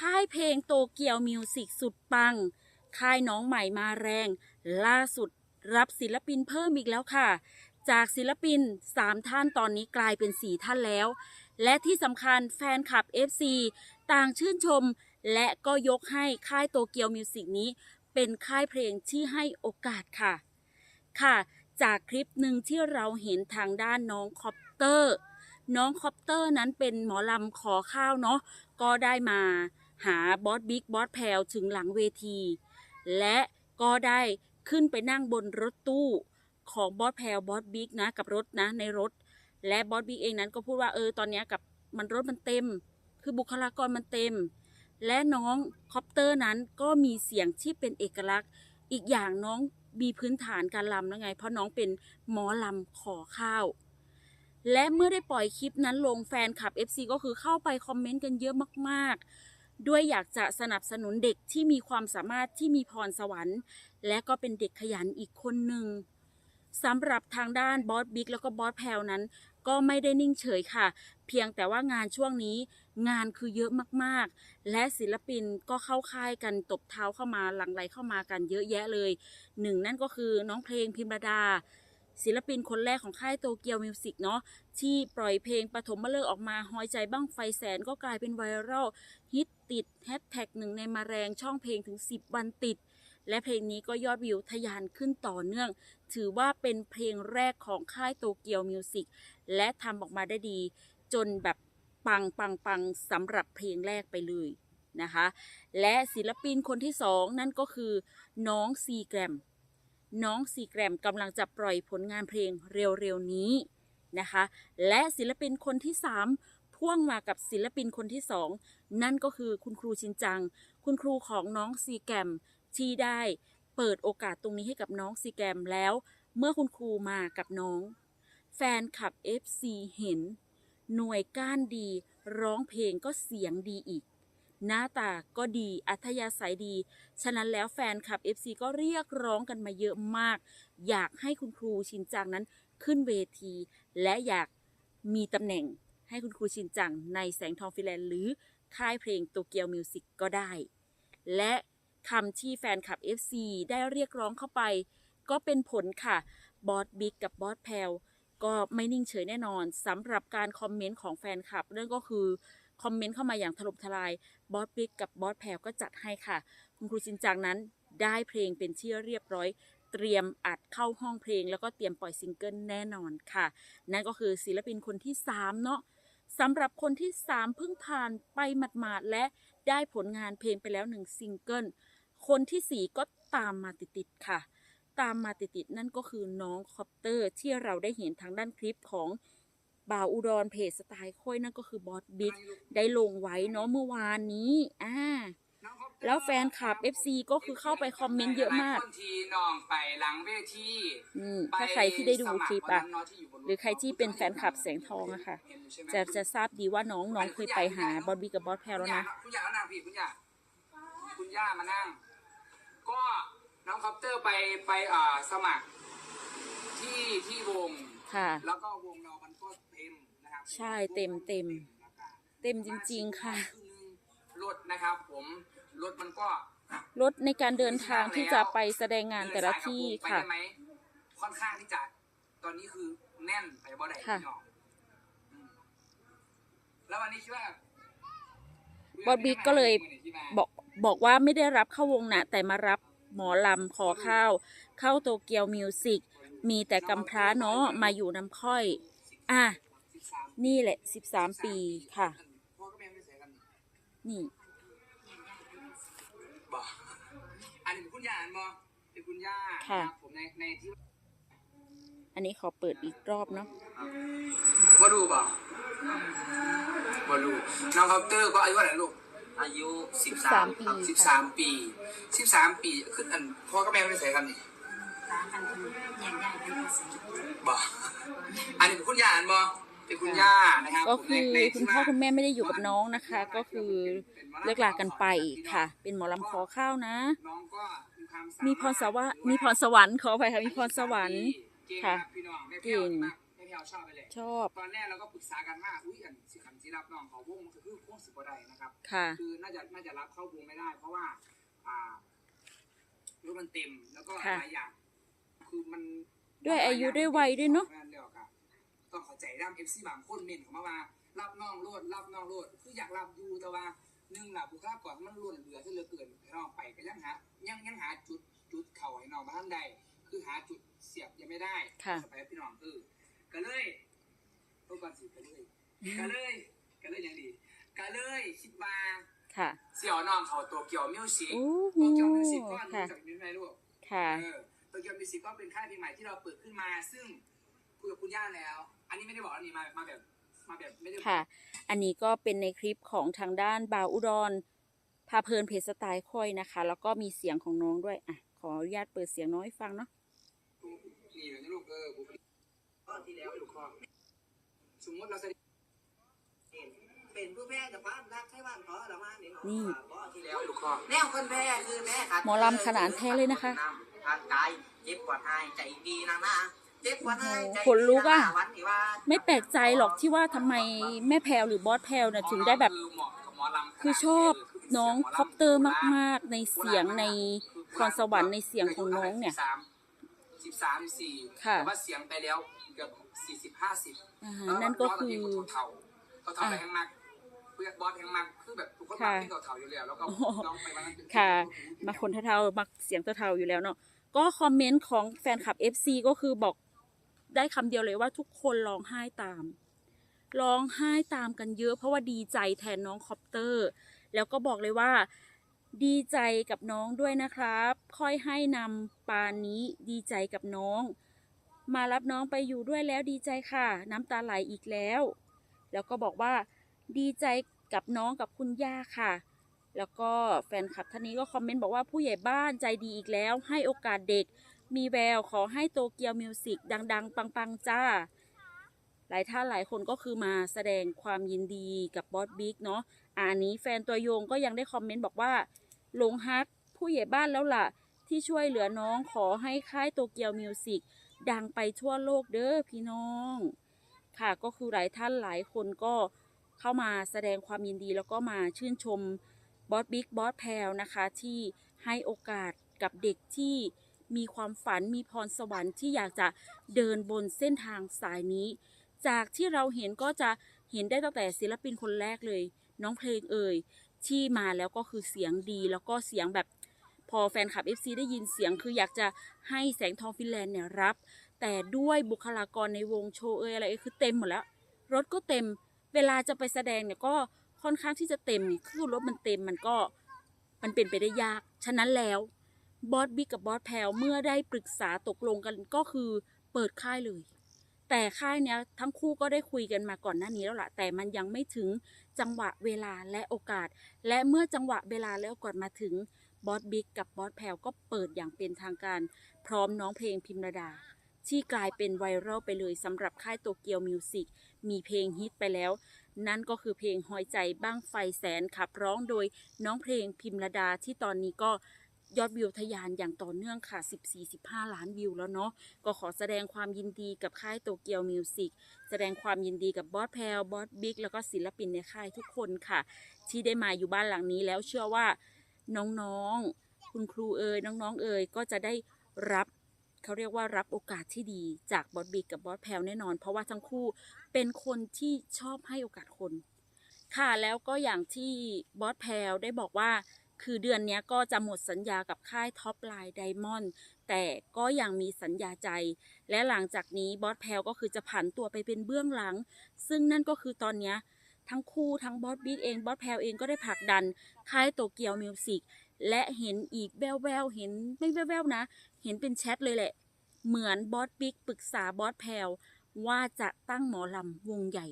ค่ายเพลงโตเกียวมิวสิกสุดปัง ค่ายน้องใหม่มาแรง ล่าสุดรับศิลปินเพิ่มอีกแล้วค่ะ จากศิลปิน 3 ท่านตอนนี้กลายเป็น 4 ท่านแล้ว และที่สำคัญแฟนคลับ FC ต่างชื่นชม และก็ยกให้ค่ายโตเกียวมิวสิกนี้ เป็นค่ายเพลงที่ให้โอกาสค่ะ ค่ะ จากคลิปหนึ่งที่เราเห็นทางด้านน้องคอปเตอร์น้องคอปเตอร์นั้นเป็นหมอลำขอข้าวเนาะก็ได้มา หาบอสบิ๊กบอสแพลวถึงหลังเวที และก็ได้ขึ้นไปนั่งบนรถตู้ของบอสแพลบอสบิ๊กนะกับรถนะในรถ และบอสบิ๊กเองนั้นก็พูดว่าเออตอนนี้กับมันรถมันเต็ม คือบุคลากรมันเต็ม และน้องคอปเตอร์นั้นก็มีเสียงที่เป็นเอกลักษณ์ อีกอย่างน้องมีพื้นฐานการลำแล้วไง เพราะน้องเป็นหมอลำขอข้าว และเมื่อได้ปล่อยคลิปนั้นลงแฟนคลับ FC ก็คือเข้าไปคอมเมนต์กันเยอะมากๆ ด้วยอยากจะสนับสนุนเด็กที่มีความสามารถที่มีพรสวรรค์ และก็เป็นเด็กขยันอีกคนหนึ่งสำหรับทางด้านบอสบิ๊กแล้วก็บอสแพลวนั้น ก็ไม่ได้นิ่งเฉยค่ะ เพียงแต่ว่างานช่วงนี้งานคือเยอะมากๆ และศิลปินก็เข้าค่ายกันตบเท้าเข้ามาหลังไหลเข้ามากันเยอะแยะเลยหนึ่งนั่นก็คือน้องเพลงพิมรดา ศิลปินคนแรกของค่ายโตเกียวมิวสิกเนาะที่ปล่อยเพลงปฐมฤกษ์ออกมาหอยใจบ้างไฟแสนก็กลายเป็นไวรัลฮิตติดแฮชแท็กหนึ่งในมาแรงช่องเพลงถึง 10 วันติด และเพลงนี้ก็ยอดวิวทะยานขึ้นต่อเนื่อง ถือว่าเป็นเพลงแรกของค่ายโตเกียวมิวสิกและทำออกมาได้ดี จนแบบปังปังปังสำหรับเพลงแรกไปเลยนะคะ และศิลปินคนที่สองนั่นก็คือน้องซีแกรม น้องซีแกรมกำลังจะปล่อยผลงานเพลงเร็วๆนี้นะคะ และศิลปินคนที่ 3 พ่วงมากับศิลปินคนที่ 2 นั่นก็คือคุณครูชินจัง คุณครูของน้องซีแกรมที่ได้เปิดโอกาสตรงนี้ให้กับน้องซีแกรมแล้ว เมื่อคุณครูมากับน้อง แฟนคลับ FC เห็น หน่วยก้านดี ร้องเพลงก็เสียงดีอีก หน้าตาก็ดี อัธยาศัยดี ฉะนั้นแล้วแฟนคลับ FC ก็เรียกร้องกันมาเยอะมาก อยากให้คุณครูชินจังนั้นขึ้นเวที และอยากมีตำแหน่งให้คุณครูชินจังในแสงทองฟิแลนด์หรือค่ายเพลงโตเกียวมิวสิกก็ได้ และคำที่แฟนคลับ FC ได้เรียกร้องเข้าไป ก็เป็นผลค่ะ บอสบิ๊กกับบอสแพลวก็ไม่นิ่งเฉยแน่นอนสำหรับการคอมเมนต์ของแฟนคลับเรื่องก็คือ คอมเมนต์เข้ามาอย่างถล่มทลายบอสบิ๊กกับบอสแพลก็จัดให้ค่ะ คุณครูชินจังนั้นได้เพลงเป็นที่เรียบร้อย เตรียมอัดเข้าห้องเพลง แล้วก็เตรียมปล่อยซิงเกิลแน่นอนค่ะ นั่นก็คือศิลปินคนที่ 3 เนาะสำหรับคนที่ 3 เพิ่งผ่านไปหมาดๆและได้ผลงานเพลงไปแล้วหนึ่งซิงเกิลคนที่ 4 ก็ตามมาติดๆค่ะ ตามมาติดๆนั่นก็คือน้องคอปเตอร์ที่เราได้เห็นทางด้านคลิปของ บ่าวอุดรเพจสไตล์ค่อยนั่นก็คือบอสบิ๊กได้ลงไว้เนาะเมื่อวานนี้อ่าแล้วแฟนคลับ FC ก็คือเข้าไปคอมเมนต์เยอะมากหลคนทีน้องไปหลังเวทีอืมถ้าใครที่ได้ดูคลิปอะหรือใครที่เป็นแฟนคลับแสงทองอะค่ะ จะจะทราบดีว่าน้องน้องเคยไปหาบอสบิ๊กกับบอสแพลแล้วนะ คุณย่านั่งพี่คุณย่าคุณย่ามานั่ง ก็น้องคอปเตอร์ไปไปอ่าสมัครที่ที่วง ค่ะ แล้วก็วงเรามันก็เต็มนะครับใช่เต็มเต็ม เต็มจริง ๆ ค่ะ รถนะครับ ผมรถมันก็รถในการเดินทางที่จะไปแสดงงานแต่ละที่ค่ะไปได้ไหมค่อนข้างที่จะ ตอนนี้คือแน่นไปบ่ได้ค่ะพี่น้องอืมแล้ววันนี้คิดว่าบอสบิ๊กก็เลยบอกบอกว่าไม่ได้รับเข้าวงนะแต่มารับหมอลำขอข้าว เข้าโตเกียวมิวสิก มีแต่กำพร้าเนาะมาอยู่น้ำค่อย อะ นี่แหละ13ปีค่ะพ่อก็แม่ไม่ใส่กันนี่บอกอันนี้เป็นคุณย่าอันบอเป็นคุณย่าค่ะรับผมในในที่อันนี้ขอเปิดอีกรอบเนาะว่าดูบ่ว่าดูน้องคอปเตอร์ก็อายุเท่าไหร่ลูก อายุสิบสาสามมปีสิบสามปีสิบสามปี ขึ้นอันพ่อก็แม่ไม่ใส่กันนี่ ร้านกันคือแยกย้ายกันไปสิบอกอันนี้เป็นคุณย่าอันบอเป็นคุณย่านะครับก็ผมคือในในคุณที่พ่อว่าคุณแม่ไม่ได้อยู่กับน้องนะคะ ก็คือเลิกลากันไปค่ะ เป็นหมอลำขอข้าวนะน้องก็มีความสามีมีพรสวรรค์มีพรสวรรค์ขอไปค่ะมีพรสวรรค์ค่ะพี่น้องแม่เก่เพียวงมากแม่เพียวชอบไปเลยชอบตอนแรกเราก็ปรึกษากันว่าอุ้ยอันสิขันสิรับน้องเขาวงมันก็คือวงสิบกว่าใดนะครับค่ะคือน่าาจะน่าจะรับเข้าวงไม่ได้ เพราะว่าอ่ารถมันเต็มแล้วก็ค่ะหลายอย่าง คือมันด้วยอายุด้วยวัยด้วยเนอะงเดียวกันต้องเข้าใจด้ามเอฟซีบางคนเม่นเขามาว่ารับน้องโลดรับน้องโลดคืออยากรับอยู่แต่ว่าหนึ่งล่ะบุคลากรมันล้วนเหลือที่เหลือเกินให้น้องไปก็ยังหายังยังหาจุดจุดเข่าให้น้องมาท่านใดคือหาจุดเสียบยังไม่ได้ค่ะสไปพี่น้องเออก็เลยต้องการสิก็เลยก็เลยก็เลยยังดีก็เลยคิดว่าค่ะเสี่ยวน้องเขาตัวเกี่ยวมิวสิกโอ้โหตัวเกี่ยวมิวสิกก็รู้ค่ะจักมิวไหมลูกค่ะเออ โตเกียวมิวสิกก็เป็นค่ายเพลงใหม่ที่เราเปิดขึ้นมา ซึ่งคุยกับคุณย่าแล้ว อันนี้ไม่ได้บอกอันนี้มามาแบบมาแบบไม่ได้บอกค่ะ อันนี้ก็เป็นในคลิปของทางด้านบาวอุดรพาเพลินเพจสไตล์ค่อยนะคะ แล้วก็มีเสียงของน้องด้วยอะขออนุญาตเปิดเสียงน้องให้ฟังเนาะนี่เลยนะลูกเออบุคลิกก็ที่แล้วลูกข้อสมมติเราแสดงเป็นผู้แพ้แต่ความรักให้บ้านขอละมาเนี่ยนี่ที่แล้แล้ววลูกข้อแนวคนแพ้คือแม่ครับหมอลำขนาดแท้เลยนะคะ ทางกายเจ็บกว่าหายใจดีนะนะเจ็บกว่าหายใจดีขนลุกอะวันที่ว่าไม่แปลกใจหรอกที่ว่าทำไมแม่แพลวหรือบอสแพลวนะถึงได้แบบ คือเหมาะกับหมอลำคือชอบน้องคอปเตอร์มาก ๆ ในเสียงในพรสวรรค์ในเสียงของน้องเนี่ย สิบสามสิบสี่ค่ะ แต่ว่าเสียงไปแล้วเกือบสี่สิบห้าสิบอ่านั่นก็คือ เท่าๆเท่าๆไปแห้งมากเพื่อบอสแห้งมากคือแบบทุกคนค่ะมาที่เท่าๆอยู่แล้วแล้วก็โอ้โหน้องไปวันนั้นเป็นค่ะ มาคนเท่าๆมาเสียงเท่าๆอยู่แล้วเนาะก็คอมเมนต์ของแฟนคลับ FC ก็คือบอกได้คำเดียวเลยว่าทุกคนร้องไห้ตาม ร้องไห้ตามกันเยอะ เพราะว่าดีใจแทนน้องคอปเตอร์ แล้วก็บอกเลยว่า ดีใจกับน้องด้วยนะครับ ค่อยให้นำปานนี้ดีใจกับน้อง มารับน้องไปอยู่ด้วยแล้วดีใจค่ะ น้ำตาไหลอีกแล้ว แล้วก็บอกว่า ดีใจกับน้องกับคุณย่าค่ะ แล้วก็แฟนคลับท่านนี้ก็คอมเมนต์บอกว่าผู้ใหญ่บ้านใจดีอีกแล้ว ให้โอกาสเด็ก มีแววขอให้โตเกียวมิวสิกดัง ๆ ปัง ๆ จ้า หลายท่านหลายคนก็คือมาแสดงความยินดีกับบอสบิ๊กเนาะอันนี้แฟนตัวยงก็ยังได้คอมเมนต์บอกว่าหลงฮักผู้ใหญ่บ้านแล้วล่ะ ที่ช่วยเหลือน้องขอให้ค่ายโตเกียวมิวสิกดังไปทั่วโลกเด้อพี่น้อง ค่ะก็คือหลายท่านหลายคนก็ เข้ามาแสดงความยินดี แล้วก็มาชื่นชมบอสบิ๊กบอสแพลนะคะที่ให้โอกาสกับเด็กที่มีความฝันมีพรสวรรค์ที่อยากจะเดินบนเส้นทางสายนี้ จากที่เราเห็นก็จะเห็นได้ตั้งแต่ศิลปินคนแรกเลย น้องเพลงเอ่ยที่มาแล้วก็คือเสียงดีแล้วก็เสียงแบบพอแฟนคลับ FC ได้ยินเสียงคืออยากจะให้แสงทองฟินแลนด์เนี่ยรับ แต่ด้วยบุคลากรในวงโชว์เอ่ยอะไรคือเต็มหมดแล้ว รถก็เต็ม เวลาจะไปแสดงเนี่ยก็ค่อนข้างที่จะเต็มคือรถมันเต็มมันก็มันเป็นไปได้ยาก ฉะนั้นแล้วบอสบิ๊กกับบอสแพลวเมื่อได้ปรึกษาตกลงกันก็คือเปิดค่ายเลย แต่ค่ายเนี้ยทั้งคู่ก็ได้คุยกันมาก่อนหน้านี้แล้วล่ะ แต่มันยังไม่ถึงจังหวะเวลาและโอกาส และเมื่อจังหวะเวลาและโอกาสมาถึงบอสบิ๊กกับบอสแพลวก็เปิดอย่างเป็นทางการ พร้อมน้องเพลงพิมระดา ที่กลายเป็นไวรัลไปเลยสำหรับค่ายโตเกียวมิวสิกมีเพลงฮิตไปแล้ว นั่นก็คือเพลงหอยใจบ้างไฟแสนขับร้องโดยน้องเพลงพิมระดาที่ตอนนี้ก็ยอดวิวทะยานอย่างต่อเนื่องค่ะ 14-15 ล้านวิวแล้วเนาะ ก็ขอแสดงความยินดีกับค่ายโตเกียวมิวสิก แสดงความยินดีกับบอสแพลบอสบิ๊ก แล้วก็ศิลปินในค่ายทุกคนค่ะ ที่ได้มาอยู่บ้านหลังนี้แล้วเชื่อว่าน้องๆ คุณครูเอ่ยน้องๆเอ่ยก็จะได้รับ เขาเรียกว่ารับโอกาสที่ดีจากบอสบิ๊กกับบอสแพลวแน่นอน เพราะว่าทั้งคู่เป็นคนที่ชอบให้โอกาสคน ค่ะแล้วก็อย่างที่บอสแพลวได้บอกว่า คือเดือนนี้ก็จะหมดสัญญากับค่ายท็อปไลน์ไดมอนด์แต่ก็ยังมีสัญญาใจ และหลังจากนี้บอสแพลวก็คือจะผันตัวไปเป็นเบื้องหลัง ซึ่งนั่นก็คือตอนนี้ทั้งคู่ทั้งบอสบิ๊กเองบอสแพลวเองก็ได้ผลักดันค่ายโตเกียวมิวสิก และเห็นอีกแววๆเห็นไม่แววๆนะ เห็นเป็นแชทเลยแหละ เหมือนบอสบิ๊กปรึกษาบอสแพลวว่าจะตั้งหมอลำวงใหญ่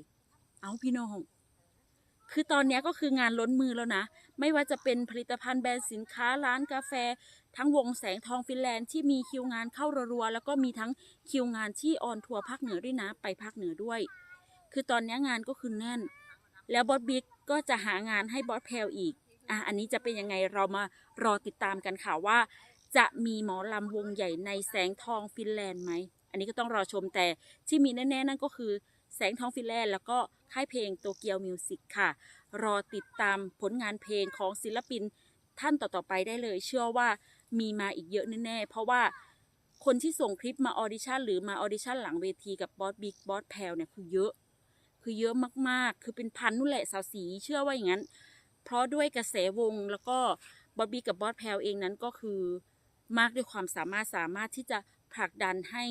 เอาพี่น้อง คือตอนนี้ก็คืองานล้นมือแล้วนะ ไม่ว่าจะเป็นผลิตภัณฑ์แบรนด์สินค้าร้านกาแฟ ทั้งวงแสงทองฟินแลนด์ที่มีคิวงานเข้ารัวๆแล้วก็มีทั้งคิวงานที่ออนทัวร์ภาคเหนือด้วยนะ ไปภาคเหนือด้วย คือตอนนี้งานก็คือแน่น แล้วบอสบิ๊กก็จะหางานให้บอสแพลวอีก อะอันนี้จะเป็นยังไงเรามารอติดตามกันค่ะว่า จะมีหมอลำวงใหญ่ในแสงทองฟินแลนด์ไหมอันนี้ก็ต้องรอชมแต่ที่มีแน่ๆนั่นก็คือแสงทองฟินแลนด์แล้วก็ค่ายเพลงโตเกียวมิวสิกค่ะ รอติดตามผลงานเพลงของศิลปินท่านต่อๆไปได้เลย เชื่อว่ามีมาอีกเยอะแน่ๆเพราะว่าคนที่ส่งคลิปมาออดิชั่นหรือมาออดิชั่นหลังเวทีกับบอสบิ๊กบอสแพลเนี่ยคือเยอะ คือเยอะมากๆ คือเป็นพันนู่นแหละสาวสีเชื่อว่าอย่างนั้น เพราะด้วยกระแสวงแล้วก็บอสบิ๊กกับบอสแพลเองนั้นก็คือมากด้วยความสามารถสามารถที่จะผลักดันให้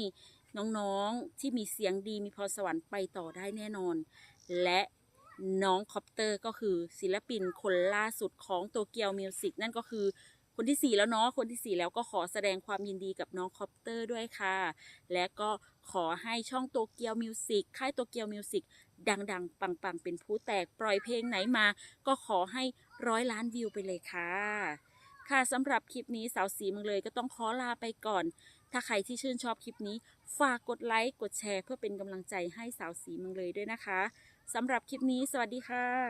น้องๆที่มีเสียงดีมีพรสวรรค์ไปต่อได้แน่นอน และน้องคอปเตอร์ก็คือศิลปินคนล่าสุดของโตเกียวมิวสิกนั่นก็คือคนที่ 4 แล้วเนาะคนที่ 4 แล้วก็ขอแสดงความยินดีกับน้องคอปเตอร์ด้วยค่ะ และก็ ขอให้ช่องโตเกียวมิวสิกค่ายโตเกียวมิวสิกดังๆ ปังๆ เป็นผู้แตกปล่อยเพลงไหนมา ก็ขอให้ร้อยล้านวิวไปเลยค่ะ ค่ะสำหรับคลิปนี้สาวสีมึงเลยก็ต้องขอลาไปก่อน ถ้าใครที่ชื่นชอบคลิปนี้ ฝากกดไลค์กดแชร์เพื่อเป็นกำลังใจให้สาวสีมึงเลยด้วยนะคะสำหรับคลิปนี้ สวัสดีค่ะ